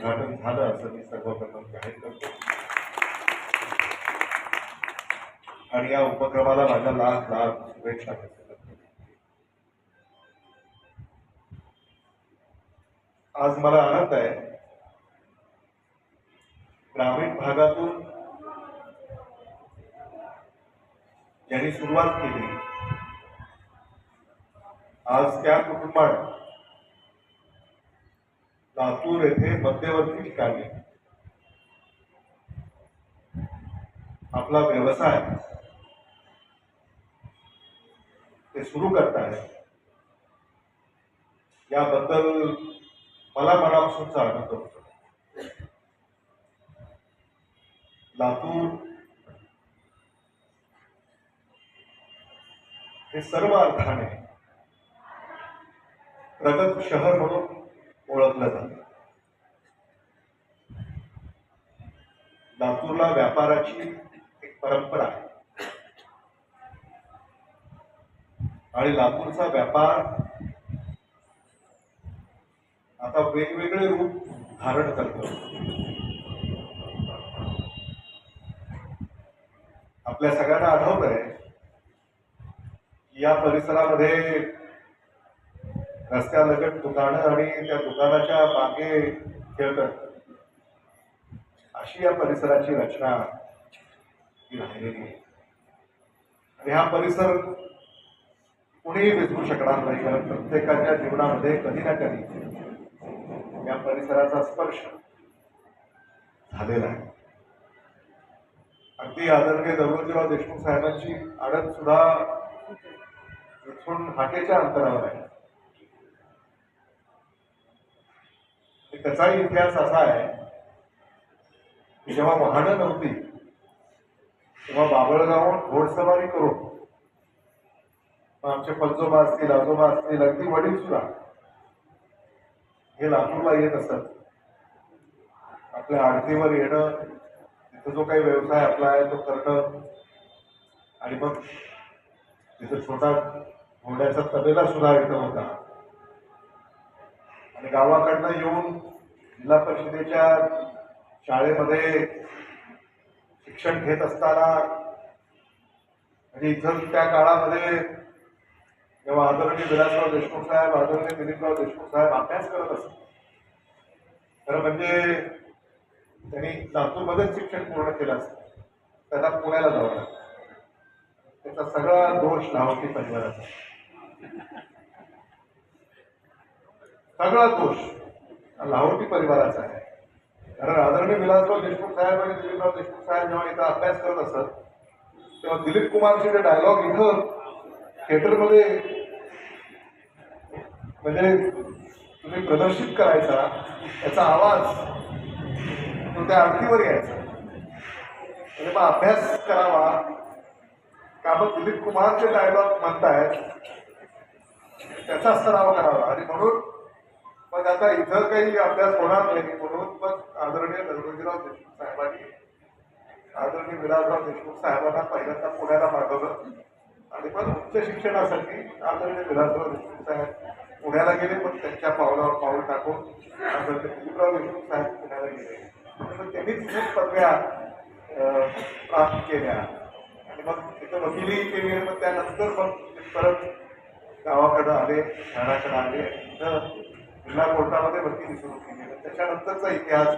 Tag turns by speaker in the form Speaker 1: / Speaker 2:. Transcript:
Speaker 1: उद्घाटन झालं असं मी सर्वप्रथम जाहीर करतो. आणि या उपक्रमाला माझ्या लाख लाख शुभेच्छा आज मला आनंद आहे. ग्रामीण भागातून ज्यांनी सुरुवात केली आज त्या कुटुंबात लातूर येथे मध्यवर्ती ठिकाणी आपला व्यवसाय ते सुरू करताय याबद्दल मला मनापासून आनंद होतो. लातूर हे सर्व अर्थाने प्रगत शहर म्हणून ओळखलं जातं. लातूरला व्यापाराची एक परंपरा आहे. आणि लातूरचा व्यापार आता वेगवेगळे रूप धारण करतो. आपल्या सगळ्यांना आठवत आहे या परिसरामध्ये रस्त्यालगत दुकानं आणि त्या दुकानाच्या मागे खेळतात. अशी या परिसराची रचना राहिलेली आहे. आणि हा परिसर कुणीही विसरू शकणार नाही कारण प्रत्येकाच्या जीवनामध्ये कधी ना कधी या परिसराचा स्पर्श झालेला आहे. अगदी आदरणीय दौलतराव देशमुख साहेबांची आडत सुद्धा इथून हाकेच्या अंतरावर आहे. त्याचा त्याचाही इतिहास असा आहे की जेव्हा वाहनं नव्हती तेव्हा बाबळगावून घोडसवारी करून मग आमचे पंजोबा असतील आजोबा असतील अगदी वडील सुद्धा हे लातूरला येत असत. आपल्या आडतीवर येणं तिथं जो काही व्यवसाय आपला आहे तो करणं आणि मग तिथं छोटा घोड्याचा तबेला सुद्धा इथं होता. आणि गावाकडनं येऊन जिल्हा परिषदेच्या शाळेमध्ये शिक्षण घेत असताना आणि इथं त्या काळामध्ये जेव्हा आदरणीय विलासराव देशमुख साहेब आदरणीय दिलीपराव देशमुख साहेब अभ्यास करत असत खरं म्हणजे त्यांनी लातूरमध्येच शिक्षण पूर्ण केलं असतं. त्यांना पुण्याला जावं लागतं त्याचा सगळा दोष लावती परिवाराचा. सगळा दोष लाहोटी परिवाराचा आहे. कारण आदरणीय विलासराव देशमुख साहेब आणि दिलीपराव देशमुख साहेब जेव्हा इथं अभ्यास करत असत तेव्हा दिलीप कुमारचे जे डायलॉग इथं थिएटरमध्ये म्हणजे तुम्ही प्रदर्शित करायचा याचा आवाज तो त्या आरतीवर यायचा. म्हणजे मग अभ्यास करावा. का मग दिलीप कुमारचे डायलॉग म्हणतायत त्याचा सराव करावा. आणि म्हणून मग आता इथं काही अभ्यास होणार नाही म्हणून मग आदरणीय नरगोजीराव देशमुख साहेबांनी आदरणीय विलासराव देशमुख साहेबांना पहिल्यांदा पुण्याला मागवलं आणि मग उच्च शिक्षणासाठी आदरणीय विलासराव देशमुख साहेब पुण्याला गेले पण त्यांच्या पावलावर पाऊल टाकून आदरणीय दिलीपराव देशमुख साहेब पुण्याला गेले. तर त्यांनी तिथे पदव्या प्राप्त केल्या. आणि मग तिथं वकिली केली मग त्यानंतर मग परत गावाकडं आले शहराकडे आले. इथं जिल्हा कोर्टामध्ये भरती सुरू केली त्याच्यानंतरचा इतिहास